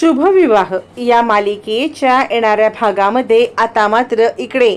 शुभविवाह. या मालिकेच्या येणाऱ्या भागामध्ये आता मात्र इकडे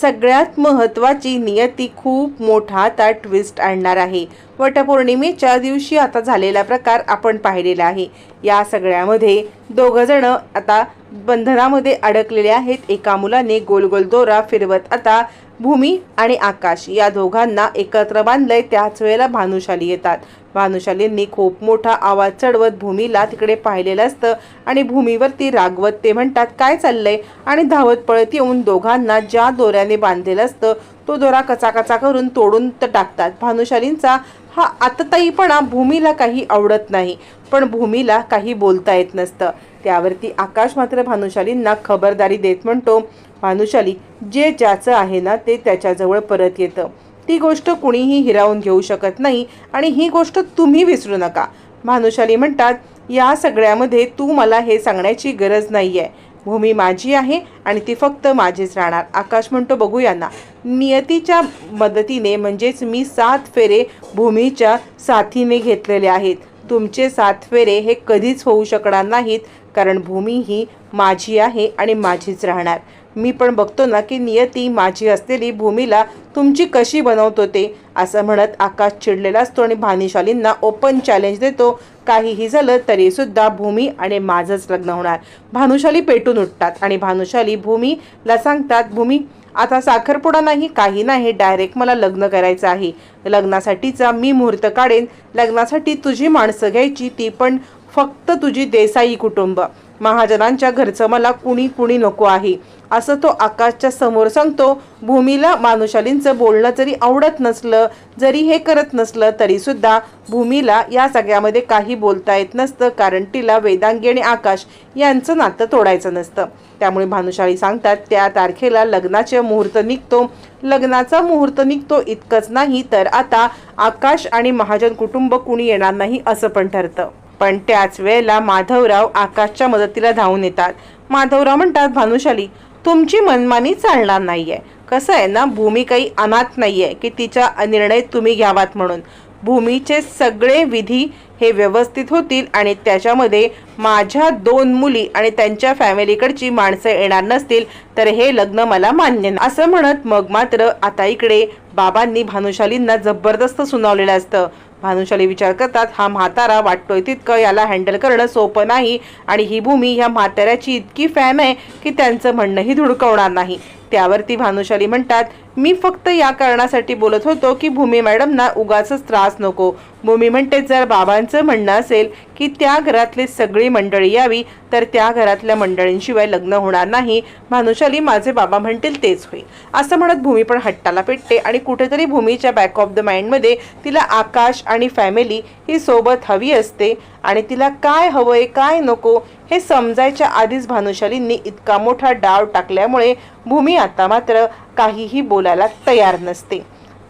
सगळ्यात महत्त्वाची नियती खूप मोठा आता ट्विस्ट आणणार आहे. वटपौर्णिमेच्या दिवशी आता झालेला प्रकार आपण पाहिलेला आहे. या सगळ्यामध्ये दोघंजणं आता बंधनामध्ये अडकलेले आहेत. एका मुलाने गोल गोल दोरा फिरवत आता भूमी आणि आकाश या दोघांना एकत्र बांधलंय. त्याच वेळेला भानुशाली येतात. भानुशालींनी खूप मोठा आवाज चढवत भूमीला तिकडे पाहिलेलं असतं आणि भूमीवरती रागवत ते म्हणतात काय चाललंय? आणि धावत पळत येऊन दोघांना ज्या दोऱ्याने बांधलेलं असतं तो दोरा कचाकचा करून तोडून तर टाकतात. भानुशालींचा हा आतताईपणा भूमीला काही आवडत नाही पण भूमीला काही बोलता येत नसतं. त्यावरती आकाश मात्र भानुशालींना खबरदारी देत म्हणतो भानुशाली जे ज्याचं आहे ना ते त्याच्याजवळ परत येतं. ती गोष्ट कुणीही हिरावून घेऊ शकत नाही आणि ही गोष्ट तुम्ही विसरू नका. भानुशाली म्हणतात या सगळ्यामध्ये तू मला हे सांगण्याची गरज नाही आहे भूमी माझी आहे आणि ती फक्त माझीच राहणार. आकाश म्हणतो बघूया ना नियतीच्या मदतीने म्हणजेच मी सात फेरे भूमीच्या साथीने घेतलेले आहेत. तुमचे सात फेरे हे कधीच होऊ शकणार नाहीत. कारण भूमी ही माझी आहे आणि माझीच राहणार. मी पण बघतो ना की नियती माझी असलेली भूमीला तुमची कशी बनवतो ते असं म्हणत आकाश चिडलेला असतो आणि भानिशालींना ओपन चॅलेंज देतो. काहीही झालं तरीसुद्धा भूमी आणि माझंच लग्न होणार. भानुशाली पेटून उठतात आणि भानुशाली भूमीला सांगतात भूमी आता साखरपुडा नाही काही नाही डायरेक्ट मला लग्न करायचं आहे. लग्नासाठीचा मी मुहूर्त काढेन. लग्नासाठी तुझी माणसं घ्यायची ती पण फक्त तुझी देसाई कुटुंब. महाजनांच्या घरचं मला कुणी कुणी नको आहे. असं तो आकाशच्या समोर सांगतो. भूमीला मानुशालींचं बोलणं जरी आवडत नसलं जरी हे करत नसलं तरीसुद्धा भूमीला या सगळ्यामध्ये काही बोलता येत नसतं कारण तिला वेदांगी आणि आकाश यांचं नातं तोडायचं नसतं. त्यामुळे भानुशाली सांगतात त्या तारखेला लग्नाचे मुहूर्त निघतो. लग्नाचा मुहूर्त निघतो इतकंच नाही तर आता आकाश आणि महाजन कुटुंब कुणी येणार नाही असं पण ठरतं. पण त्याच वेळेला माधवराव आकाशच्या मदतीला धावून येतात. माधवराव म्हणतात भानुशाली तुमची मनमानी चालणार नाहीये. कसं आहे ना भूमी काही अनाथ नाहीये की तिचा निर्णय तुम्ही घ्यावात म्हणून. भूमीचे सगळे विधी हे व्यवस्थित होतील आणि त्याच्यामध्ये माझ्या दोन मुली आणि त्यांच्या फॅमिलीकडची माणसं येणार नसतील तर हे लग्न मला मान्य नाही. असं म्हणत मग मात्र आता इकडे बाबांनी भानुशालींना जबरदस्त सुनावलेलं असतं. भानुशाली विचार करतात हा म्हातारा वाटतोय तितकं याला हँडल करणं सोपं नाही आणि ही भूमी ह्या म्हाताऱ्याची इतकी फॅन आहे की त्यांचं म्हणणंही धुडकवणार नाही. त्यावरती भानुशाली म्हणतात मी फक्त या कारणासाठी बोलत होतो की भूमी मॅडमना उगाच त्रास नको. भूमी म्हणते जर बाबांचं म्हणणं असेल की त्या घरातली सगळी मंडळी यावी तर त्या घरातल्या मंडळींशिवाय लग्न होणार नाही. भानुशाली माझे बाबा म्हणतील तेच होईल. असं म्हणत भूमी पण हट्टाला पेटते आणि कुठेतरी भूमीच्या बॅक ऑफ द माइंडमध्ये तिला आकाश आणि फॅमिली ही सोबत हवी असते. आणि तिला काय हवंय काय नको हे समजायच्या आधीच भानुशालींनी इतका मोठा डाव टाकल्यामुळे भूमी आता मात्र काहीही बोलायला तयार नसते.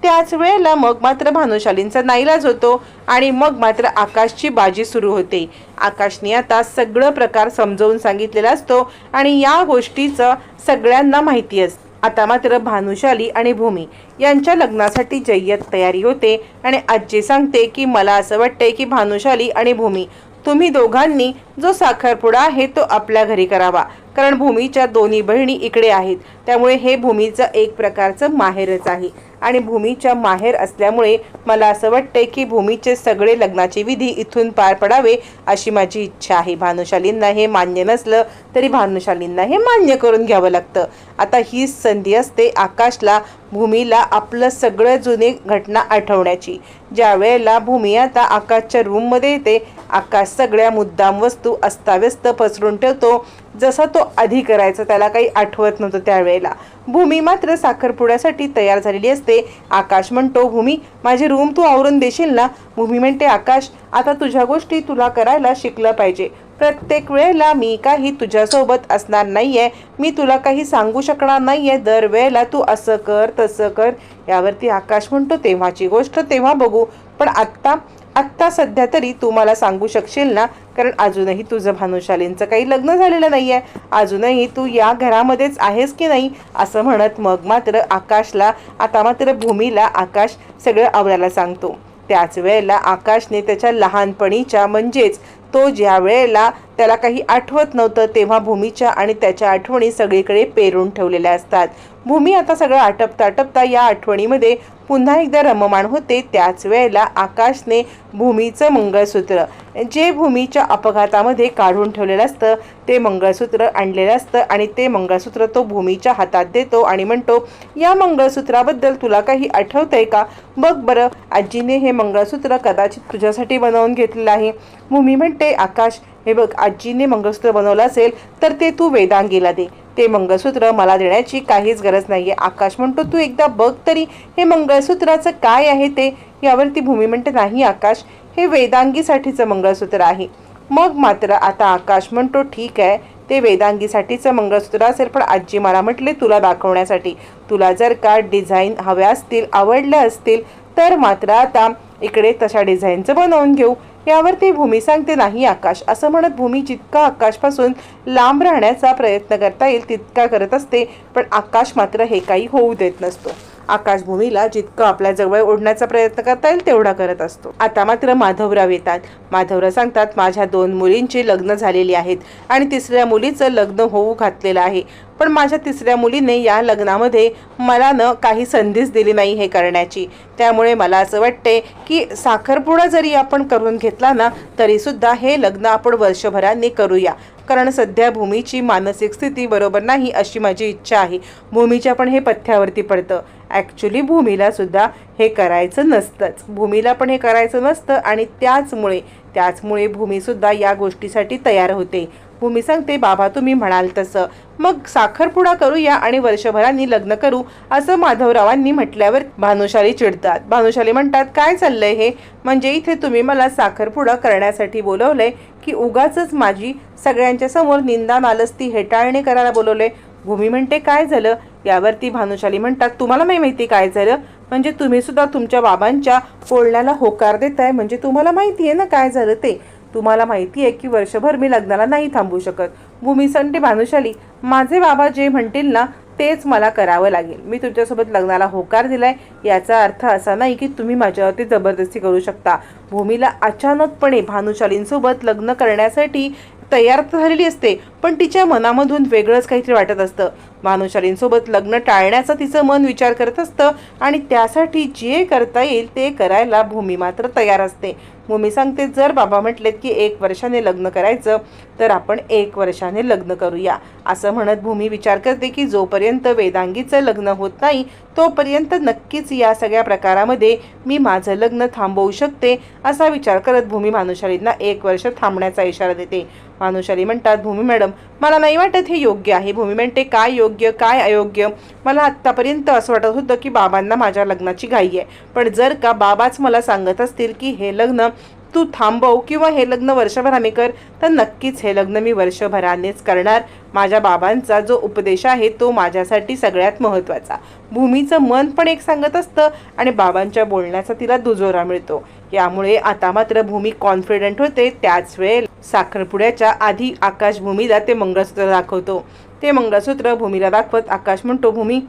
त्याच वेळेला मग मात्र भानुशालींचा नाईलाज होतो आणि मग मात्र आकाशची बाजी सुरू होते. आकाशने आता सगळं प्रकार समजवून सांगितलेला असतो आणि या गोष्टीचं सगळ्यांना माहिती असतं आता मात्र भानुशाली आणि भूमी यांच्या लग्नासाठी जय्यत तयारी होते आणि आजी सांगते की मला असं वाटतंय की भानुशाली आणि भूमी तुम्ही दोघांनी जो साखरपुडा आहे तो आपल्या घरी करावा. कारण भूमीच्या दोन्ही बहिणी इकडे आहेत. त्यामुळे हे भूमीचं एक प्रकारचं माहेरच आहे. आणि भूमीच्या माहेर असल्यामुळे मला असं वाटतंय की भूमीचे सगळे लग्नाचे विधी इथून पार पडावे अशी माझी इच्छा आहे. भानुशालींना हे मान्य नसलं तरी भानुशालींना हे मान्य करून घ्यावं लागतं. आता हीच संधी असते आकाशला भूमीला आपलं सगळं जुने घटना आठवण्याची. ज्या वेळेला भूमी आता आकाशच्या रूममध्ये येते आकाश सगळ्या मुद्दाम वस्तू अस्ताव्यस्त पसरून ठेवतो. जसा तो आधी करायचा त्याला काही आठवत नव्हतं त्यावेळेला. भूमी मात्र साखरपुड्यासाठी तयार झालेली असते. आकाश म्हणतो भूमी माझी रूम तू आवरून देशील ना? भूमी म्हणते आकाश आता तुझ्या गोष्टी तुला करायला शिकलं पाहिजे. प्रत्येक वेळेला मी काही तुझ्यासोबत असणार नाही आहे मी तुला काही सांगू शकणार नाही आहे दरवेळेला तू असं कर तसं कर. यावरती आकाश म्हणतो तेव्हाची गोष्ट तेव्हा बघू. पण आत्ता आत्ता सध्या तरी तू मला सांगू शकशील ना? कारण अजूनही तुझं भानुशालींचं काही लग्न झालेलं नाही आहे अजूनही तू या घरामध्येच आहेस की नाही? असं म्हणत मग मात्र आकाशला आता मात्र भूमीला आकाश सगळं आवडायला सांगतो. त्याच वेळेला आकाशने त्याच्या लहानपणीच्या म्हणजेच तो ज्या वेळेला त्याला काही आठवत नव्हतं तेव्हा भूमीच्या आणि त्याच्या आठवणी सगळीकडे पेरून ठेवलेल्या असतात. भूमी आता सगळं आटपता आटपता या आठवणीमध्ये पुन्हा एकदा रममाण होते. त्याच वेळेला आकाशने भूमीचं मंगळसूत्र जे भूमीच्या अपघातामध्ये काढून ठेवलेलं असतं ते मंगळसूत्र आणलेलं असतं आणि ते मंगळसूत्र तो भूमीच्या हातात देतो आणि म्हणतो या मंगळसूत्राबद्दल तुला काही आठवतंय का? बघ बरं आजीने हे मंगळसूत्र कदाचित तुझ्यासाठी बनवून घेतलेलं आहे. भूमी म्हणते आकाश हे बघ आजीने मंगळसूत्र बनवलं असेल तर ते तू वेदांगीला दे. ते मंगळसूत्र मला देण्याची काहीच गरज नाही आहे आकाश म्हणतो तू एकदा बघ तरी हे मंगळसूत्राचं काय आहे ते? यावरती भूमी म्हणते नाही आकाश हे वेदांगीसाठीचं मंगळसूत्र आहे. मग मात्र आता आकाश म्हणतो ठीक आहे ते वेदांगीसाठीचं मंगळसूत्र असेल पण आजी मला म्हटले तुला दाखवण्यासाठी. तुला जर का डिझाईन हव्या असतील आवडल्या असतील तर मात्र आता इकडे तशा डिझाईनचं बनवून घेऊ. यावरती भूमी सांगते नाही आकाश. असं म्हणत भूमी जितका आकाशपासून लांब राहण्याचा प्रयत्न करता येईल तितका करत असते पण आकाश मात्र हे काही होऊ देत नसतो. आकाशभूमीला जितकं आपल्या जवळ ओढण्याचा प्रयत्न करता येईल तेवढा करत असतो. आता मात्र माधवराव येतात. माधवराव सांगतात माझ्या दोन मुलींची लग्न झालेली आहेत आणि तिसऱ्या मुलीचं लग्न होऊ घातलेलं आहे. पण माझ्या तिसऱ्या मुलीने या लग्नामध्ये मला न काही संधीच दिली नाही हे करण्याची. त्यामुळे मला असं वाटते की साखरपुडा जरी आपण करून घेतला ना तरीसुद्धा हे लग्न आपण वर्षभरांनी करूया. कारण सध्या भूमीची मानसिक स्थिती बरोबर नाही अशी माझी इच्छा आहे. भूमीच्या पण हे पथ्यावरती पडतं. ॲक्च्युली भूमीला सुद्धा हे करायचं नसतंच. भूमीला पण हे करायचं नसतं आणि त्याचमुळे त्याचमुळे भूमीसुद्धा या गोष्टीसाठी तयार होते. भूमी सांगते बाबा तुम्ही म्हणाल तसं. मग साखरपुडा करूया आणि वर्षभरांनी लग्न करू असं माधवरावांनी म्हटल्यावर भानुशाली चिडतात. भानुशाली म्हणतात काय चाललंय हे? म्हणजे इथे तुम्ही मला साखरपुडा करण्यासाठी बोलवलंय की उगाच माझी सगळ्यांच्या समोर निंदा नालस्ती हेटाळणी करायला बोलवलंय. भूमी म्हणते काय झालं? यावरती भानुशाली म्हणतात तुम्हाला नाही माहिती काय झालं? म्हणजे तुम्ही सुद्धा तुमच्या बाबांच्या बोलण्याला होकार देताय. म्हणजे तुम्हाला माहिती आहे ना काय झालं ते? तुम्हाला माहिती आहे की वर्षभर मी लग्नाला नाही थांबू शकत. भूमी भानुशाली माझे बाबा जे म्हणतील ना तेच मला करावं लागेल. मी तुमच्यासोबत लग्नाला होकार दिलाय याचा अर्थ असा नाही की तुम्ही माझ्यावरती जबरदस्ती करू शकता. भूमीला अचानकपणे भानुशालींसोबत लग्न करण्यासाठी तयार तर झालेली असते पण तिच्या मनामधून वेगळंच काहीतरी वाटत असतं. भानुशालींसोबत लग्न टाळण्याचा तिचं मन विचार करत असतं आणि त्यासाठी जे करता येईल ते करायला भूमी मात्र तयार असते. भूमी सांगते जर बाबा म्हटलेत की एक वर्षाने लग्न करायचं तर आपण एक वर्षाने लग्न करूया. असं म्हणत भूमी विचार करते की जोपर्यंत वेदांगीचं लग्न होत नाही तोपर्यंत नक्कीच या सगळ्या प्रकारामध्ये मी माझं लग्न थांबवू शकते असा विचार करत भूमी भानुशालींना एक वर्ष थांबण्याचा इशारा देते. भानुशाली म्हणतात भूमी मॅडम मला नाही वाटत हे योग्य आहे. भूमी म्हणते काय योग्य काय अयोग्य? मला आत्तापर्यंत असं वाटत होतं की बाबांना माझ्या लग्नाची घाई आहे. पण जर का बाबाच मला सांगत असतील की हे लग्न तू थांबव किंवा हे लग्न वर्षभर आम्ही कर तर नक्कीच हे लग्न मी वर्षभरानेच करणार. माझ्या बाबांचा जो उपदेश आहे तो माझ्यासाठी सगळ्यात महत्त्वाचा. भूमीचं मन पण एक सांगत असतं आणि बाबांच्या बोलण्याचा तिला दुजोरा मिळतो. यामुळे आता मात्र भूमी कॉन्फिडंट होते. त्याच वेळेला साखरपुड्याच्या आधी आकाश भूमीला ते मंगळसूत्र दाखवतो. ते मंगळसूत्र भूमीला दाखवत आकाश म्हणतो भूमी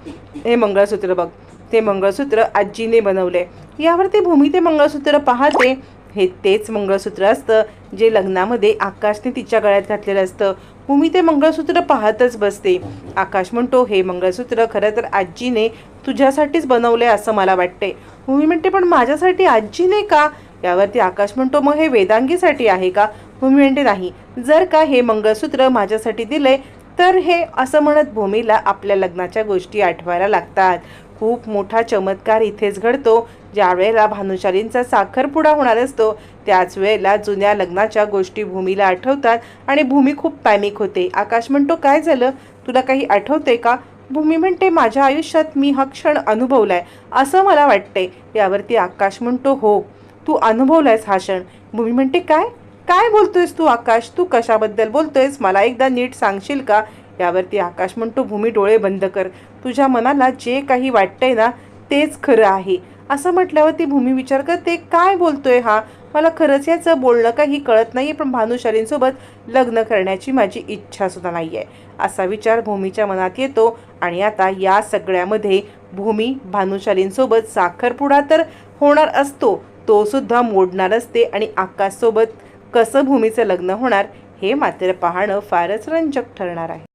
हे मंगळसूत्र बघ. ते मंगळसूत्र आजीने बनवले. यावर ते भूमी ते मंगळसूत्र पाहते. हे तेच मंगळसूत्र असतं जे लग्नामध्ये आकाशने तिच्या गळ्यात घातलेलं असतं. भूमी ते मंगळसूत्र पाहतच बसते. आकाश म्हणतो हे मंगळसूत्र खरं तर आजीने तुझ्यासाठीच बनवलंय असं मला वाटते भूमी म्हणते पण माझ्यासाठी आजीने का? यावरती आकाश म्हणतो मग हे वेदांगीसाठी आहे का? भूमी म्हणते नाही. जर का हे मंगळसूत्र माझ्यासाठी दिले तर हे असं म्हणत भूमीला आपल्या लग्नाच्या गोष्टी आठवायला लागतात. खूप मोठा चमत्कार इथेच घडतो. ज्या वेळेला भानुशालींचा साखरपुडा होणार असतो त्याच वेळेला जुन्या लग्नाच्या गोष्टी भूमीला आठवतात आणि भूमी खूप पॅनिक होते. आकाश म्हणतो काय झालं? तुला काही आठवते का? भूमी म्हणते माझ्या आयुष्यात मी हा क्षण अनुभवलाय. असं मला वाटते यावरती आकाश म्हणतो हो तू अनुभवलायस हा क्षण. भूमी म्हणते काय? काय बोलतोयस तू आकाश? तू कशाबद्दल बोलतोयस? मला एकदा नीट सांगशील का? यावरती आकाश म्हणतो भूमी डोळे बंद कर. तुझ्या मनाला जे काही वाटतंय ना तेच खरं आहे. असं म्हटल्यावर ती भूमी विचार करते काय बोलतोय हा? मला खरंच याचं बोलणं काही कळत नाही पण भानुशालींसोबत लग्न करण्याची माझी इच्छासुद्धा नाही आहे असा विचार भूमीच्या मनात येतो आणि आता या सगळ्यामध्ये भूमी भानुशालींसोबत साखरपुडा तर होणार असतो तो सुद्धा मोडणार असते आणि आकाशसोबत कसं भूमीचं लग्न होणार हे मात्र पाहणं फारच रंजक ठरणार आहे.